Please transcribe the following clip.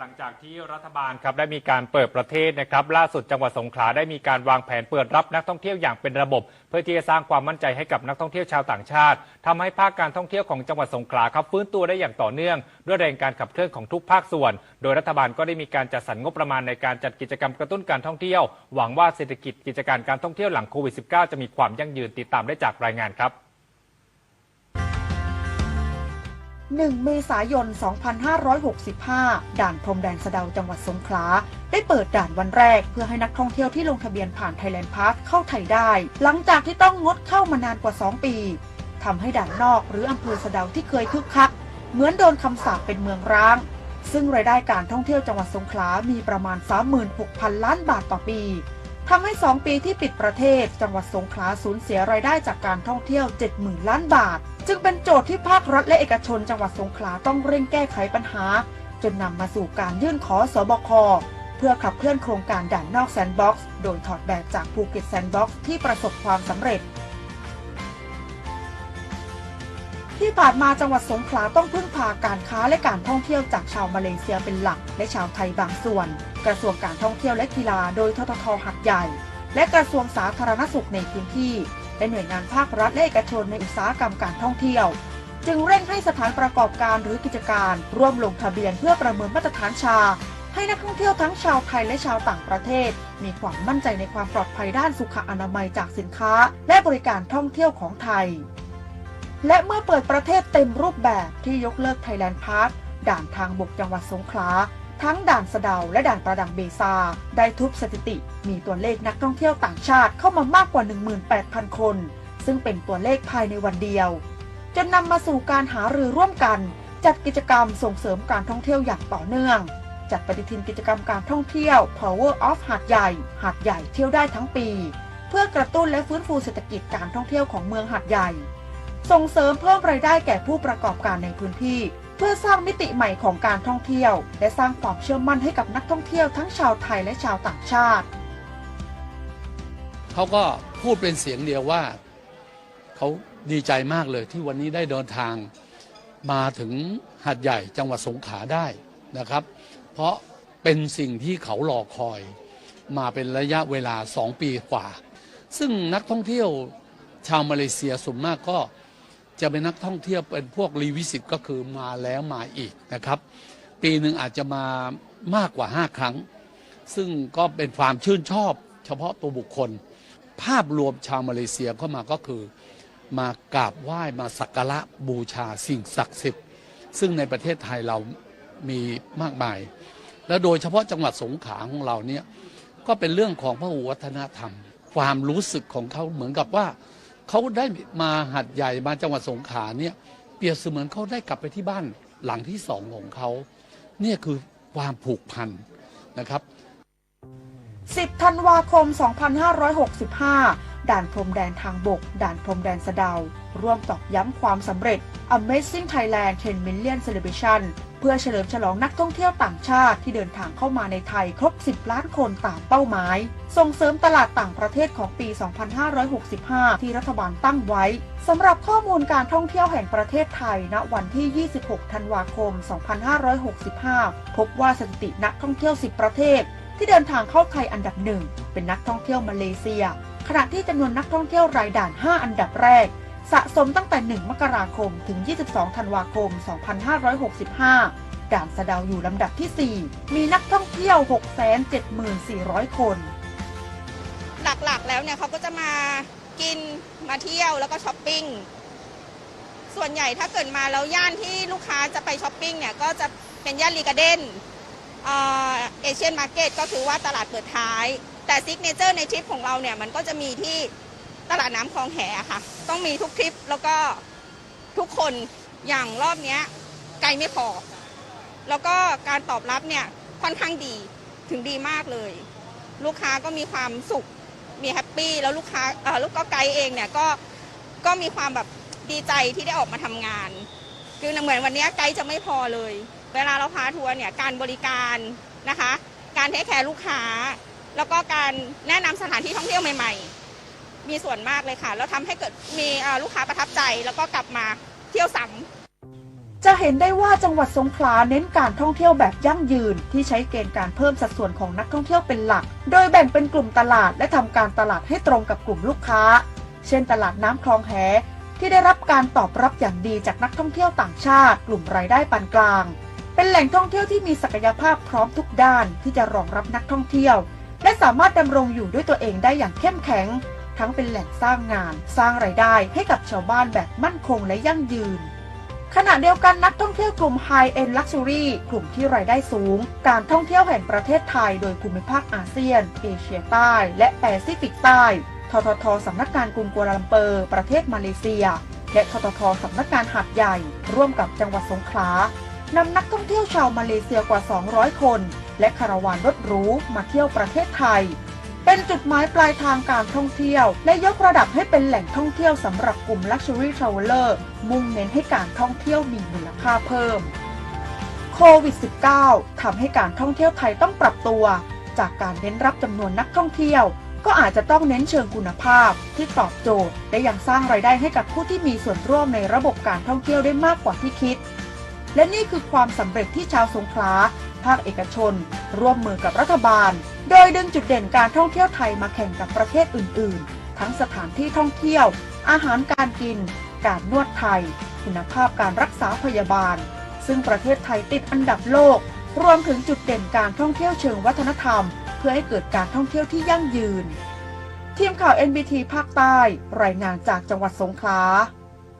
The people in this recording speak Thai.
หลังจากที่รัฐบาลครับได้มีการเปิดประเทศนะครับล่าสุดจังหวัดสงขลาได้มีการวางแผนเปิดรับนักท่องเที่ยวอย่างเป็นระบบ เพื่อที่จะสร้างความมั่นใจให้กับนักท่องเที่ยวชาวต่างชาติทำให้ภาคการท่องเที่ยวของจังหวัดสงขลาครับฟื้นตัวได้อย่างต่อเนื่อง ด้วยแรงการขับเคลื่อนของทุกภาคส่วน โดยรัฐบาลก็ได้มีการจัดสรรงบประมาณในการจัดกิจกรรมกระตุ้นการท่องเที่ยว หวังว่าเศรษฐกิจกิจการการท่องเที่ยวหลังโควิด -19 จะมีความยั่งยืนติดตามได้จากรายงานครับ 1 เมษายน 2565 ด่านพรมแดนสะเดาจังหวัดสงขลา ได้เปิดด่านวันแรกเพื่อให้นักท่องเที่ยวที่ลงทะเบียนผ่าน Thailand Pass เข้าไทยได้ หลังจากที่ต้องงดเข้ามานานกว่า 2 ปีทำให้ด่านนอกหรืออำเภอสะเดาที่เคยคึกคัก เหมือนโดนคำสาปเป็นเมืองร้าง ซึ่งรายได้การท่องเที่ยวจังหวัดสงขลา มีประมาณ 36,000 ล้านบาทต่อปีทำให้ 2 ปีที่ปิดประเทศ จังหวัดสงขลาสูญเสียรายได้จากการท่องเที่ยว 70,000 ล้านบาท จึงเป็นโจทย์ที่ภาครัฐและเอกชนจังหวัดสงขลาต้องเร่งแก้ไขปัญหา จนนำมาสู่การยื่นขอสบคเพื่อขับเคลื่อนโครงการด่านนอกแซนด์บ็อกซ์โดยถอดแบบจากภูเก็ตแซนด์บ็อกซ์ที่ประสบความสำเร็จ ที่ผ่านมาจังหวัดสงขลาต้องพึ่งพาการค้าและการท่องเที่ยวจากชาวมาเลเซียเป็นหลัก และชาวไทยบางส่วน กระทรวงการท่องเที่ยวและกีฬาโดยทททหัดใหญ่ และกระทรวงสาธารณสุขในพื้นที่ และหน่วยงานภาครัฐและเอกชนในอุตสาหกรรมการท่องเที่ยว จึงเร่งให้สถานประกอบการหรือกิจการ ร่วมลงทะเบียนเพื่อประเมินมาตรฐานชา ให้นักท่องเที่ยวทั้งชาวไทยและชาวต่างประเทศ มีความมั่นใจในความปลอดภัยด้านสุขอนามัยจากสินค้า และบริการท่องเที่ยวของไทย และเมื่อเปิดประเทศเต็มรูปแบบที่ยกเลิกไทยแลนด์พาร์คด่านทางบกจังหวัดสงขลา ทั้งด่านสะเดาและด่านประดังเบซา ได้ทุบสถิติ มีตัวเลขนักท่องเที่ยวต่างชาติเข้ามามากกว่า 18,000 คน ซึ่งเป็นตัวเลขภายในวันเดียว จนนำมาสู่การหารือร่วมกัน จัดกิจกรรมส่งเสริมการท่องเที่ยวอย่างต่อเนื่องจัดปฏิทินกิจกรรมการท่องเที่ยว Power of หาดใหญ่ หาดใหญ่เที่ยวได้ทั้งปี เพื่อกระตุ้นและฟื้นฟูเศรษฐกิจการท่องเที่ยวของเมืองหาดใหญ่ ส่งเสริมเพิ่มรายได้แก่ผู้ประกอบการในพื้นที่ พื่อสร้างมิติใหม่ของการท่องเที่ยว และสร้างความเชื่อมั่นให้กับนักท่องเที่ยวทั้งชาวไทยและชาวต่างชาติ เขาก็พูดเป็นเสียงเดียวว่า เขาดีใจมากเลยที่วันนี้ได้เดินทางมาถึงหัดใหญ่จังหวัดสงขลาได้นะครับ เพราะเป็นสิ่งที่เขารอคอยมาเป็นระยะเวลาสองปีกว่า ซึ่งนักท่องเที่ยวชาวมาเลเซียส่วนมากก็ จะเป็นนักท่องเที่ยวเป็นพวกรีวิสิตก็คือมาแล้วมาอีกนะครับ ปีหนึ่งอาจจะมามากกว่า 5 ครั้ง ซึ่งก็เป็นความชื่นชอบเฉพาะตัวบุคคล ภาพรวมชาวมาเลเซียเข้ามาก็คือ มากราบไหว้มาสักการะบูชาสิ่งศักดิ์สิทธิ์ ซึ่งในประเทศไทยเรามีมากมาย และโดยเฉพาะจังหวัดสงขลาของเราเนี่ยก็เป็นเรื่องของพระวัฒนธรรม ความรู้สึกของเขาเหมือนกับว่า เขาได้มาหัดใหญ่มาจังหวัดสงขลาเนี่ยเปรียบเสมือนเขาได้กลับไปที่บ้านหลังที่สองของเขาเนี่ยคือความผูกพันนะครับ 10 ธันวาคม 2565 ด่านพรมแดนทางบก ด่านพรมแดนสะเดา ร่วมตอกย้ำความสำเร็จ Amazing Thailand 10 Million Celebration พื่อเฉลิมฉลองนักท่องเที่ยวต่างชาติที่เดินทางเข้ามาในไทยครบ 10 ล้านคนตามเป้าหมาย ส่งเสริมตลาดต่างประเทศของปี 2565 ที่รัฐบาลตั้งไว้สำหรับข้อมูลการท่องเที่ยวแห่งประเทศไทย ณ วันที่ 26 ธันวาคม 2565 พบว่าสถิตินักท่องเที่ยว 10 ประเทศ ที่เดินทางเข้าไทยอันดับหนึ่งเป็นนักท่องเที่ยวมาเลเซีย ขณะที่จำนวนนักท่องเที่ยวรายด่าน 5 อันดับแรก สะสมตั้งแต่ 1 มกราคม ถึง 22 ธันวาคม 2565 ด่านสะดาอยู่ลำดับที่ 4 มีนักท่องเที่ยว 674,400 คน หลักๆ แล้วเนี่ยเขาก็จะมากิน มาเที่ยวแล้วก็ช้อปปิ้ง ส่วนใหญ่ถ้าเกิดมาแล้วย่านที่ลูกค้าจะไปช้อปปิ้งเนี่ยก็จะเป็นย่านรีการ์เด้นเอเชียนมาร์เก็ตก็คือว่าตลาดเปิดท้าย แต่ซิกเนเจอร์ในทริปของเราเนี่ยมันก็จะมีที่ ตลาดน้ำคลองแหค่ะ ต้องมีทุกทริปแล้วก็ทุกคนอย่างรอบเนี้ยไกลไม่พอ แล้วก็การตอบรับเนี่ยค่อนข้างดีถึงดีมากเลย ลูกค้าก็มีความสุขมีแฮปปี้แล้วลูกค้าเออลูกก็ไกด์เองเนี่ยก็ก็มีความแบบดีใจที่ได้ออกมาทำงาน คือเหมือนวันนี้ไกด์จะไม่พอเลย เวลาเราพาทัวร์เนี่ยการบริการนะคะ การเทคแคร์ลูกค้า แล้วก็การแนะนำสถานที่ท่องเที่ยวใหม่ ๆ มีส่วนมากเลยค่ะ แล้วทำให้เกิดมีลูกค้าประทับใจแล้วก็กลับมาเที่ยวซ้ำจะเห็นได้ว่าจังหวัดสงขลาเน้นการท่องเที่ยวแบบยั่งยืน ที่ใช้เกณฑ์การเพิ่มสัดส่วนของนักท่องเที่ยวเป็นหลัก โดยแบ่งเป็นกลุ่มตลาดและทำการตลาดให้ตรงกับกลุ่มลูกค้า เช่น ตลาดน้ำคลองแหที่ได้รับการตอบรับอย่างดีจากนักท่องเที่ยวต่างชาติ กลุ่มรายได้ปานกลาง เป็นแหล่งท่องเที่ยวที่มีศักยภาพพร้อมทุกด้านที่จะรองรับนักท่องเที่ยว และสามารถดำรงอยู่ด้วยตัวเองได้อย่างเข้มแข็ง ทั้งเป็นแหล่งสร้างงาน สร้างรายได้ให้กับชาวบ้านแบบมั่นคงและยั่งยืน ขณะเดียวกันนักท่องเที่ยวกลุ่ม High End Luxury กลุ่มที่รายได้สูง การท่องเที่ยวแห่งประเทศไทยโดยภูมิภาคอาเซียน เอเชียใต้ และแปซิฟิกใต้ ทททสำนักงานกรุงกัวลาลัมเปอร์ประเทศมาเลเซีย และทททสำนักงานหาดใหญ่ ร่วมกับจังหวัดสงขลานำนักท่องเที่ยวชาวมาเลเซียกว่า 200 คน และคาราวานรถหรูมาเที่ยวประเทศไทย เป็นจุดหมายปลายทางการท่องเที่ยว และยกระดับให้เป็นแหล่งท่องเที่ยวสำหรับกลุ่ม Luxury Traveler มุ่งเน้นให้การท่องเที่ยวมีมูลค่าเพิ่มโควิด -19 ทำให้การท่องเที่ยวไทยต้องปรับตัว จากการเน้นรับจำนวนนักท่องเที่ยว ก็อาจจะต้องเน้นเชิงคุณภาพ ที่ตอบโจทย์และยังสร้างรายได้ให้กับผู้ที่มีส่วนร่วมในระบบการท่องเที่ยวได้มากกว่าที่คิด และนี่คือความสำเร็จที่ชาวสงขลา ภาคเอกชน ร่วมมือกับรัฐบาล โดยดึงจุดเด่นการท่องเที่ยวไทยมาแข่งกับประเทศอื่น ๆ ทั้งสถานที่ท่องเที่ยว อาหารการกิน การนวดไทย คุณภาพการรักษาพยาบาล ซึ่งประเทศไทยติดอันดับโลก รวมถึงจุดเด่นการท่องเที่ยวเชิงวัฒนธรรม เพื่อให้เกิดการท่องเที่ยวที่ยั่งยืน ทีมข่าว NBT ภาคใต้ รายงานจากจังหวัดสงขลา